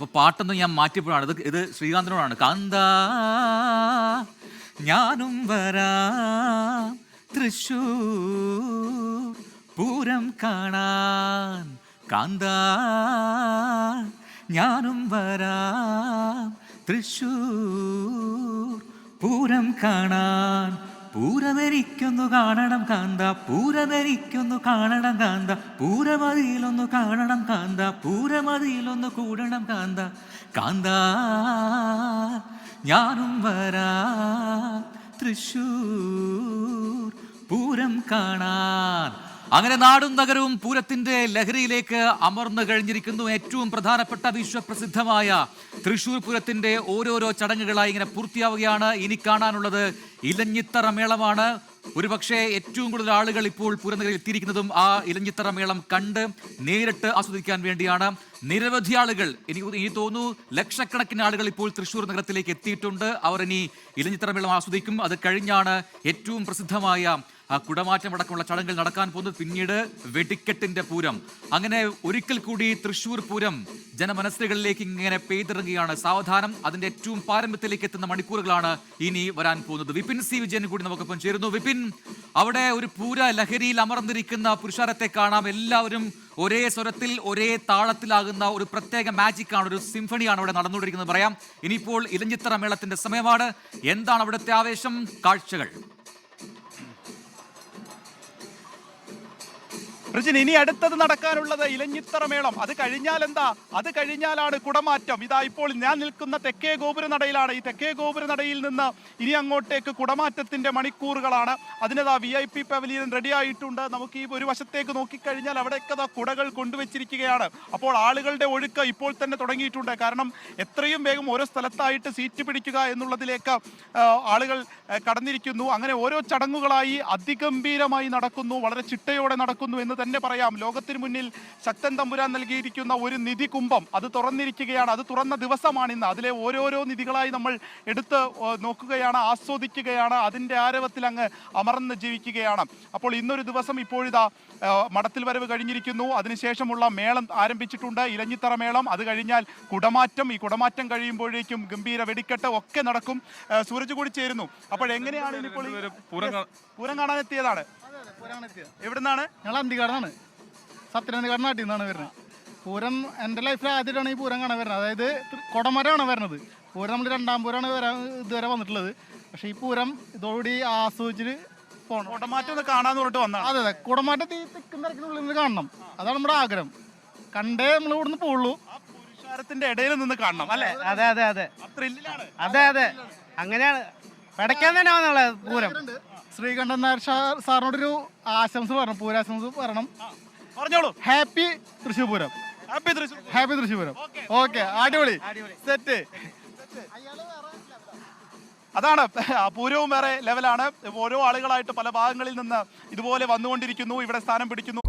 അപ്പൊ പാട്ടൊന്നും ഞാൻ മാറ്റിയപ്പോഴാണ്. ഇത് ഇത് ശ്രീകാന്തിനോടാണ്. കാന്ത ഞാനും വരാ. തൃശൂർ പൂരം കാണാൻ. കാന്ത ഞാനും വരാ. തൃശൂർ പൂരം കാണാൻ. പൂരമെനിക്കൊന്നു കാണണം കാന്ത പൂരമെനിക്കൊന്നു കാണണം കാന്ത പൂരമതിയിലൊന്നു കാണണം കാന്ത പൂരമതിയിലൊന്നു കൂടണം കാന്ത. കാന്ത ഞാനും വരാ തൃശൂർ പൂരം കാണാൻ. അങ്ങനെ നാടും നഗരവും പൂരത്തിന്റെ ലഹരിയിലേക്ക് അമർന്നു കഴിഞ്ഞിരിക്കുന്നു. ഏറ്റവും പ്രധാനപ്പെട്ട വിശ്വപ്രസിദ്ധമായ തൃശൂർ പൂരത്തിന്റെ ഓരോരോ ചടങ്ങുകളായി ഇങ്ങനെ പൂർത്തിയാവുകയാണ്. ഇനി കാണാനുള്ളത് ഇലഞ്ഞിത്തറ മേളമാണ്. ഒരുപക്ഷെ ഏറ്റവും കൂടുതൽ ആളുകൾ ഇപ്പോൾ പൂരനഗരിൽ എത്തിയിരിക്കുന്നതും ആ ഇലഞ്ഞിത്തറ മേളം കണ്ട് നേരിട്ട് ആസ്വദിക്കാൻ വേണ്ടിയാണ്. നിരവധി ആളുകൾ എനിക്ക് എനിക്ക് തോന്നുന്നു ലക്ഷക്കണക്കിന് ആളുകൾ ഇപ്പോൾ തൃശ്ശൂർ നഗരത്തിലേക്ക് എത്തിയിട്ടുണ്ട്. അവർ ഇനി ഇലഞ്ഞിത്തറ മേളം ആസ്വദിക്കും. അത് കഴിഞ്ഞാണ് ഏറ്റവും പ്രസിദ്ധമായ ആ കുടമാറ്റം അടക്കമുള്ള ചടങ്ങുകൾ നടക്കാൻ പോകുന്നത് പിന്നീട് വെടിക്കെട്ടിന്റെ പൂരം. അങ്ങനെ ഒരിക്കൽ കൂടി തൃശൂർ പൂരം ജനമനസ്സുകളിലേക്ക് ഇങ്ങനെ പെയ്തിറങ്ങുകയാണ്. സാവധാനം അതിന്റെ ഏറ്റവും പാരമ്പര്യത്തിലേക്ക് എത്തുന്ന മണിക്കൂറുകളാണ് ഇനി വരാൻ പോകുന്നത്. വിപിൻ സി വിജയൻ കൂടി നമുക്കൊപ്പം ചേരുന്നു. വിപിൻ അവിടെ ഒരു പൂര ലഹരിയിൽ അമർന്നിരിക്കുന്ന പുരുഷാരത്തെ കാണാം. എല്ലാവരും ഒരേ സ്വരത്തിൽ ഒരേ താളത്തിലാകുന്ന ഒരു പ്രത്യേക മാജിക് ആണ് ഒരു സിംഫണിയാണ് അവിടെ നടന്നുകൊണ്ടിരിക്കുന്നത്. പറയാം ഇനിയിപ്പോൾ ഇലഞ്ഞിത്തറ മേളത്തിന്റെ സമയമാണ്. എന്താണ് അവിടുത്തെ ആവേശം? കാഴ്ചകൾ. റിജിൻ ഇനി അടുത്തത് നടക്കാനുള്ളത് ഇലഞ്ഞിത്തറ മേളം. അത് കഴിഞ്ഞാൽ എന്താ? അത് കഴിഞ്ഞാലാണ് കുടമാറ്റം. ഇതാ ഇപ്പോൾ ഞാൻ നിൽക്കുന്ന തെക്കേ ഗോപുര നടയിലാണ്. ഈ തെക്കേ ഗോപുര നടയിൽ നിന്ന് ഇനി അങ്ങോട്ടേക്ക് കുടമാറ്റത്തിന്റെ മണിക്കൂറുകളാണ്. അതിനതാ V I P pavilion ready ആയിട്ടുണ്ട്. നമുക്ക് ഈ ഒരു വശത്തേക്ക് നോക്കിക്കഴിഞ്ഞാൽ അവിടെയൊക്കെ അതാ കുടകൾ കൊണ്ടുവച്ചിരിക്കുകയാണ്. അപ്പോൾ ആളുകളുടെ ഒഴുക്ക് ഇപ്പോൾ തന്നെ തുടങ്ങിയിട്ടുണ്ട്. കാരണം എത്രയും വേഗം ഓരോ സ്ഥലത്തായിട്ട് സീറ്റ് പിടിക്കുക എന്നുള്ളതിലേക്ക് ആളുകൾ കടന്നിരിക്കുന്നു. അങ്ങനെ ഓരോ ചടങ്ങുകളായി അതിഗംഭീരമായി നടക്കുന്നു. വളരെ ചിട്ടയോടെ നടക്കുന്നു എന്ന് തന്നെ പറയാം. ലോകത്തിന് മുന്നിൽ ശക്തൻ തമ്പുരാൻ നൽകിയിരിക്കുന്ന ഒരു നിധി കുംഭം അത് തുറന്നിരിക്കുകയാണ്. അത് തുറന്ന ദിവസമാണ് ഇന്ന്. അതിലെ ഓരോരോ നിധികളായി നമ്മൾ എടുത്ത് നോക്കുകയാണ് ആസ്വദിക്കുകയാണ്. അതിന്റെ ആരവത്തിൽ അങ്ങ് അമർന്ന് ജീവിക്കുകയാണ്. അപ്പോൾ ഇന്നൊരു ദിവസം ഇപ്പോഴിതാ മഠത്തിൽ മടത്തിൽ വരവ് കഴിഞ്ഞിരിക്കുന്നു. അതിനുശേഷമുള്ള മേളം ആരംഭിച്ചിട്ടുണ്ട്. ഇലഞ്ഞിത്തറ മേളം. അത് കഴിഞ്ഞാൽ കുടമാറ്റം. ഈ കുടമാറ്റം കഴിയുമ്പോഴേക്കും ഗംഭീര വെടിക്കെട്ട് ഒക്കെ നടക്കും. സൂരജ് കൂടി ചേരുന്നു. അപ്പോൾ എങ്ങനെയാണ് ഇനിയിപ്പോൾ പൂരം കാണാൻ എത്തിയതാണ് എവിടുന്നാണ്? ഞങ്ങൾ അന്തികാടാണ് സത്യനന്തികാട് നാട്ടിൽ നിന്നാണ് വരുന്നത്. പൂരം എന്റെ ലൈഫിൽ ആദ്യമായിട്ടാണ് ഈ പൂരം കാണാൻ വരുന്നത്. അതായത് കുടമരമാണ് വരുന്നത്. പൂരം നമ്മൾ രണ്ടാം പൂരമാണ് വരാൻ ഇതുവരെ വന്നിട്ടുള്ളത്. പക്ഷേ ഈ പൂരം ഇതോടുകൂടി ആസ്വദിച്ചിട്ട് പോകണം കുടമാറ്റം ഒന്ന് കാണാന്ന് പറഞ്ഞിട്ട് വന്നാൽ അതെ അതെ. കുടമാറ്റം തീ തെക്കും തിരക്കിനുള്ളിൽ നിന്ന് കാണണം. അതാണ് നമ്മുടെ ആഗ്രഹം. കണ്ടേ നമ്മൾ ഇവിടുന്ന് പോവുള്ളൂ. ആ പുരുഷാരത്തിന്റെ ഇടയിൽ നിന്ന് കാണണം അല്ലേ? അതെ അതെ അതെ. അതെ അതെ. അങ്ങനെയാണ്. പടയ്ക്കാൻ തന്നെ വന്നുള്ള പൂരം. ശ്രീകണ്ഠൻ നായർ സാറിനോടൊരു ആശംസ പറഞ്ഞു പൂരാശംസ പറയണം. പറഞ്ഞോളൂ. Happy Thrissur Pooram happy Thrissur happy Thrissur Pooram okay അടിപൊളി. സെറ്റ്. അതാണ് പൂരവും വേറെ ലെവലാണ്. ഓരോ ആളുകളായിട്ട് പല ഭാഗങ്ങളിൽ നിന്ന് ഇതുപോലെ വന്നുകൊണ്ടിരിക്കുന്നു ഇവിടെ സ്ഥാനം പിടിക്കുന്നു.